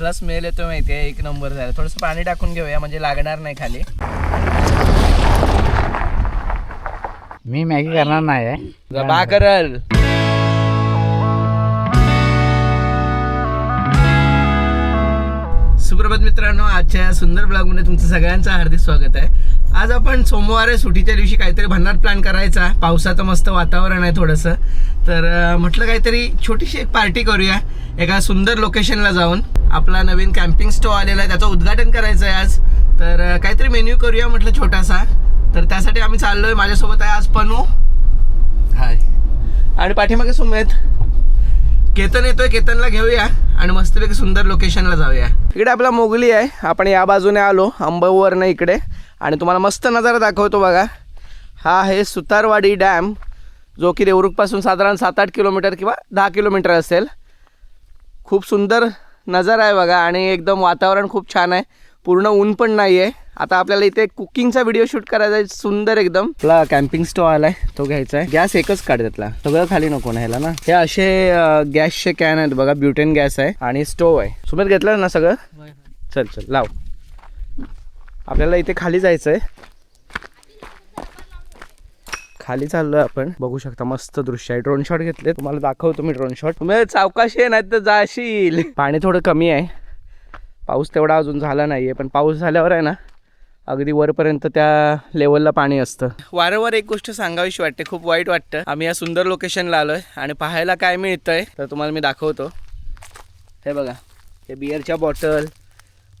कसला स्मेल येतो माहितीये? एक नंबर झाला. थोडस पाणी टाकून घेऊया म्हणजे लागणार नाही खाली. मी मॅगी करणार नाही आहे. बा करल. सुप्रभात मित्रांनो आजच्या या सुंदर ब्लॉगमध्ये तुमचं सगळ्यांचं हार्दिक स्वागत आहे. आज आपण सोमवार आहे सुट्टीच्या दिवशी काहीतरी भन्नाट प्लॅन करायचा. पावसाचं मस्त वातावरण आहे थोडंसं. तर म्हटलं काहीतरी छोटीशी एक पार्टी करूया. एका सुंदर लोकेशनला जाऊन. आपला नवीन कॅम्पिंग स्टो आलेला आहे त्याचं उद्घाटन करायचं आहे आज. तर काहीतरी मेन्यू करूया म्हटलं छोटासा. तर त्यासाठी आम्ही चाललोय. माझ्यासोबत आहे आज पनू. हाय आणि पाठीमागे सुमेत. केतन येतोय. केतनला घेऊया. आणि मस्तपैकी सुंदर लोकेशनला जाऊया. इकडे आपला मोगली आहे. आपण या बाजूने आलो. अंबवरनं इकडे. आणि तुम्हाला मस्त नजारा दाखवतो बघा. हा आहे सुतारवाडी डॅम जो की देवरुखपासून साधारण सात आठ किलोमीटर किंवा दहा किलोमीटर असेल. खूप सुंदर नजारा आहे बघा आणि एकदम वातावरण खूप छान आहे. पूर्ण ऊन पण नाही आहे आता आपल्याला इथे कुकिंगचा व्हिडिओ शूट करायचा आहे. सुंदर एकदम. आपला कॅम्पिंग स्टो आलाय तो घ्यायचा आहे. गॅस एकच काढ त्यातला. सगळं खाली नको ना ह्याला ना. हे असे गॅसचे कॅन आहेत बघा. ब्युटेन गॅस आहे. आणि स्टोव आहे. सुमित घेतलं ना सगळं? चल चल. लाव. आपल्याला इथे खाली जायचं आहे खाली चाललोय आपण. बघू शकता मस्त दृश्य आहे. ड्रोन शॉट घेतले तुम्हाला दाखवतो मी ड्रोन शॉट तुम्ही सावकाशी आहे नाही तर जाशील. पाणी थोडं कमी आहे. पाऊस तेवढा अजून झाला नाही आहे पण पाऊस झाल्यावर आहे ना अगदी वरपर्यंत त्या लेवलला पाणी असतं. वारंवार एक गोष्ट सांगावीशी वाटते खूप वाईट वाटतं. आम्ही या सुंदर लोकेशनला आलोय आणि पाहायला काय मिळतंय तर तुम्हाला मी दाखवतो. हे बघा हे बिअरच्या बॉटल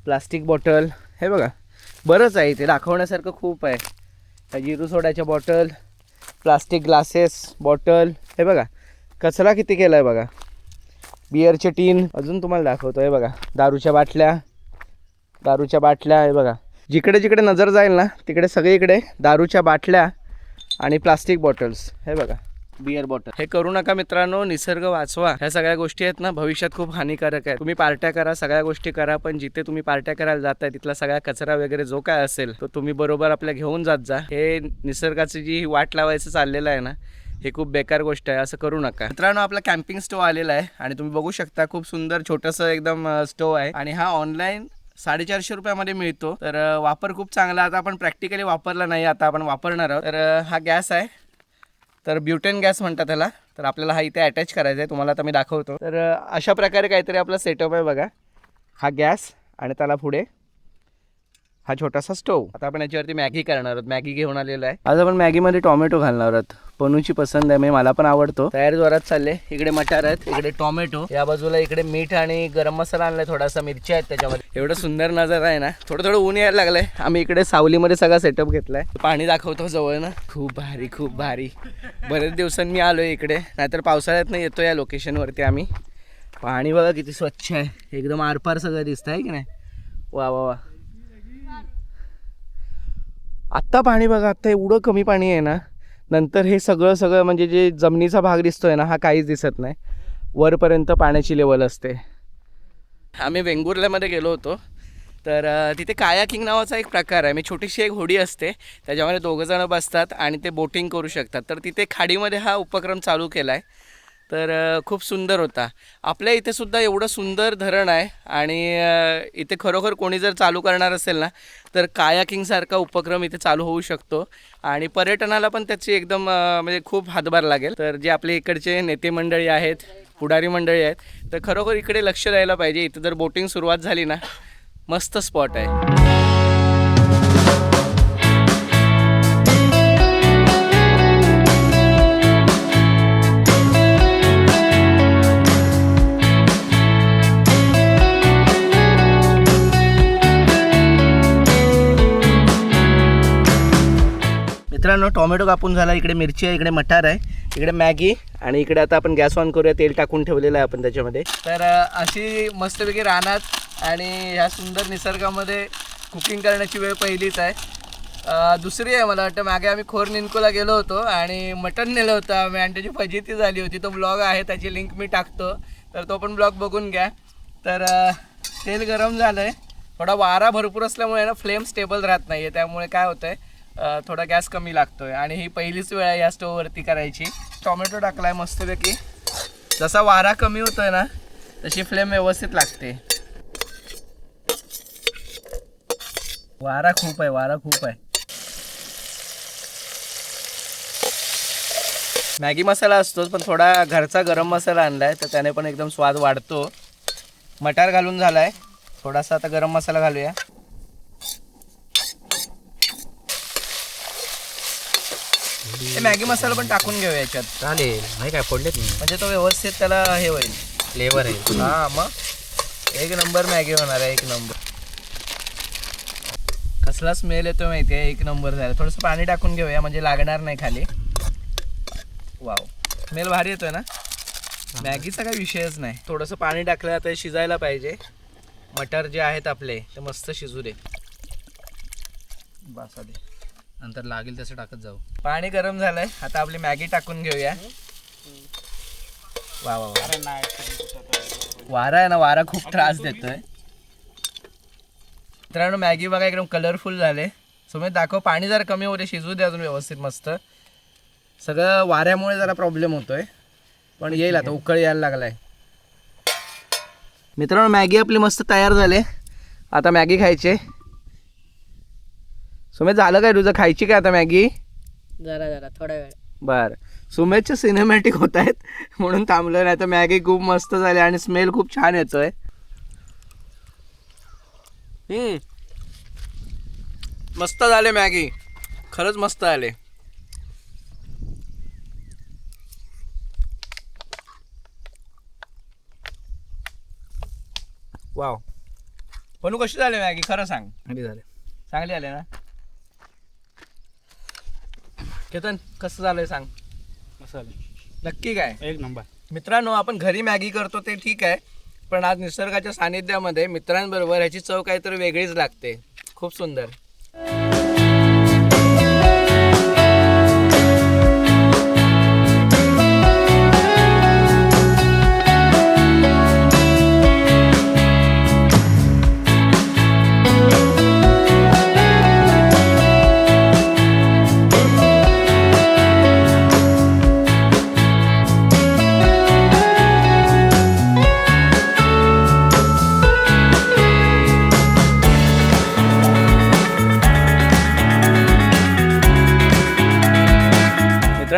प्लास्टिक बॉटल हे बघा. बरंच आहे इथे दाखवण्यासारखं खूप आहे. जिरू सोड्याच्या बॉटल प्लास्टिक ग्लासेस बॉटल. हे बघा कचरा किती केला आहे बघा. बिअरचे टीन अजून तुम्हाला दाखवतो हे बघा. दारूच्या बाटल्या दारूच्या बाटल्या हे बघा. जिकडे जिकडे नजर जाईल ना तिकडे सगळीकडे दारूच्या बाटल्या आणि प्लास्टिक बॉटल्स. हे बघा. बिअर बॉटल हे करू नका मित्रांनो निसर्ग वाचवा. ह्या सगळ्या गोष्टी आहेत ना भविष्यात खूप हानिकारक आहे तुम्ही पार्ट्या करा सगळ्या गोष्टी करा पण जिथे तुम्ही पार्ट्या करायला जाताय तिथला सगळा कचरा वगैरे जो काय असेल तो तुम्ही बरोबर आपल्या घेऊन जात जा. हे निसर्गाची जी वाट लावायचं चाललेलं आहे ना हे खूप बेकार गोष्ट आहे असं करू नका. मित्रांनो आपला कॅम्पिंग स्टोव आलेला आहे आणि तुम्ही बघू शकता खूप सुंदर छोटंसं एकदम स्टोव आहे. आणि हा ऑनलाईन साडेचारशे रुपयामध्ये मिळतो. तर वापर खूप चांगला. आता आपण प्रॅक्टिकली वापरला नाही आता आपण वापरणार आहोत. तर हा गॅस आहे. तर ब्युटेन गॅस म्हणतात त्याला. तर आपल्याला हा इथे अटॅच करायचा आहे. तुम्हाला आता मी दाखवतो. तर अशा प्रकारे काहीतरी आपला सेटअप आहे बघा. हा गॅस आणि त्याला पुढे हा छोटासा स्टोव. आता आपण याच्यावरती मॅगी करणार आहोत. मॅगी घेऊन आलेलो आहे. आज आपण मॅगीमध्ये टोमॅटो घालणार आहोत. पनूची पसंत आहे म्हणजे मला पण आवडतो. तयार जोरात चालले. इकडे मटार आहेत इकडे टोमॅटो. या बाजूला इकडे मीठ आणि गरम मसाला आणलाय थोडासा मिरच्या आहेत त्याच्यामध्ये. एवढं सुंदर नजर आहे ना. थोडं थोडं ऊन यायला लागलंय. आम्ही इकडे सावलीमध्ये सगळा सेटअप घेतलाय. पाणी दाखवतो जवळ ना. खूप भारी खूप भारी. बरेच दिवसांनी मी आलोय इकडे. नाहीतर पावसाळ्यात नाही येतो या लोकेशनवरती आम्ही. पाणी बघा किती स्वच्छ आहे. एकदम आरपार सगळं दिसतं आहे की नाही? वा वा वा. आत्ता पाणी बघा आत्ता एवढं कमी पाणी आहे ना नंतर हे सगळं सगळं म्हणजे जे जमिनीचा भाग दिसतोय ना हा काहीच दिसत नाही. वरपर्यंत पाण्याची लेवल असते. आम्ही वेंगुर्ल्यामध्ये गेलो होतो. तर तिथे कायाकिंग नावाचा एक प्रकार आहे. मी छोटीशी एक होडी असते. त्याच्यामध्ये दोघं जणं बसतात आणि ते बोटिंग करू शकतात. तर तिथे खाडीमध्ये हा उपक्रम चालू केला आहे तर खूप सुंदर होता. आपल्या इथे सुद्धा एवढं सुंदर धरण आहे आणि इथे खरोखर कोणी जर चालू करणार असेल ना तर कायाकिंगसारखा उपक्रम इथे चालू होऊ शकतो. आणि पर्यटनाला पण त्याची एकदम म्हणजे खूप हातभार लागेल. तर जे आपले इकडचे नेते मंडळी आहेत पुढारी मंडळी आहेत तर खरोखर इकडे लक्ष द्यायला पाहिजे. इथं जर बोटिंग सुरुवात झाली ना मस्त स्पॉट आहे. मित्रांनो टोमॅटो कापून झाला. इकडे मिरची आहे इकडे मटार आहे इकडे मॅगी आणि इकडे आता आपण गॅस ऑन करूया. तेल टाकून ठेवलेलं आहे आपण त्याच्यामध्ये. तर अशी मस्तपैकी रानात आणि ह्या सुंदर निसर्गामध्ये कुकिंग करण्याची वेळ पहिलीच आहे. दुसरी आहे मला वाटतं. मागे आम्ही खोर निनकोला गेलो होतो आणि मटण नेलं होतं आम्ही आणि त्याची फजिती झाली होती. तो ब्लॉग आहे त्याची लिंक मी टाकतो. तर तो पण ब्लॉग बघून घ्या. तर तेल गरम झालं आहे थोडा वारा भरपूर असल्यामुळे ना फ्लेम स्टेबल राहत नाही आहे त्यामुळे काय होतं आहे थोडा गॅस कमी लागतोय. आणि ही पहिलीच वेळ आहे या स्टोववरती करायची. टोमॅटो टाकलाय मस्तपैकी. जसा वारा कमी होतोय ना तशी फ्लेम व्यवस्थित लागते. वारा खूप आहे वारा खूप आहे. मॅगी मसाला असतोच पण थोडा घरचा गरम मसाला आणलाय तर त्याने पण एकदम स्वाद वाढतो. मटार घालून झाला आहे थोडासा आता गरम मसाला घालूया. हे मॅगी मसाला पण टाकून घेऊया याच्यात. चालेल. नाही काय पडलेत मी. म्हणजे तो व्यवस्थित त्याला हे होईल. फ्लेवर आहे. हा मग. एक नंबर मॅगी होणार आहे एक नंबर. कसला स्मेल येतो माहिती आहे? एक नंबर झाला. थोडंसं पाणी टाकून घेऊया म्हणजे लागणार नाही खाली. वाव. स्मेल भारी येतोय ना? मॅगीचा काही विषयच नाही. थोडंसं पाणी टाकलं तर शिजायला पाहिजे. मटर जे आहेत आपले ते मस्त शिजू दे. बस आधी नंतर लागेल तसं टाकत जाऊ. पाणी गरम झालंय. आता आपली मॅगी टाकून घेऊया. वा वा वा. वारा आहे ना वारा खूप त्रास देतोय. मित्रांनो मॅगी बघा एकदम कलरफुल झाले. सुमित दाखव पाणी जरा कमी होते शिजू दे अजून व्यवस्थित मस्त. सगळं वाऱ्यामुळे जरा प्रॉब्लेम होतोय. पण येईल आता उकळ यायला लागलाय. मित्रांनो मॅगी आपली मस्त तयार झाले. आता मॅगी खायचे सुमित झालं काय तुझं? खायची काय आता मॅगी? जरा जरा थोडा वेळ. बर. सुमेधचे सिनेमॅटिक होत आहेत म्हणून थांबलं नाही तर मॅगी खूप मस्त झाली आणि स्मेल खूप छान येतोय. हम्म. मस्त झाले मॅगी. खरंच मस्त आले. वाव. पण कशी झाली मॅगी? खरं सांग. झाले. चांगली आले ना? केतन कसं झालंय सांग? मसाले नक्की काय? एक नंबर. मित्रांनो आपण घरी मॅगी करतो ते ठीक आहे पण आज निसर्गाच्या सानिध्यामध्ये मित्रांबरोबर ह्याची चव काहीतरी वेगळीच लागते. खूप सुंदर.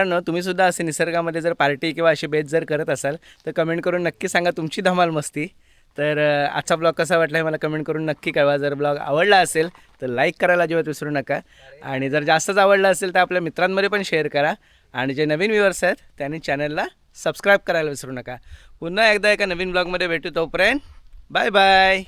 मित्रांनो तुम्ही सुद्धा असे निसर्गामध्ये जर पार्टी किंवा अशी बेत जर करत असाल तर कमेंट करून नक्की सांगा तुमची धमाल मस्ती. तर आजचा ब्लॉग कसा वाटला हे मला कमेंट करून नक्की कळवा. जर ब्लॉग आवडला असेल तर लाईक करायला अजिबात विसरू नका. आणि जर जास्तच आवडला असेल तर आपल्या मित्रांमध्ये पण शेअर करा. आणि जे नवीन व्ह्युअर्स आहेत त्यांनी चॅनलला सबस्क्राईब करायला विसरू नका. पुन्हा एकदा एका नवीन ब्लॉगमध्ये भेटू तोपर्यंत बाय बाय.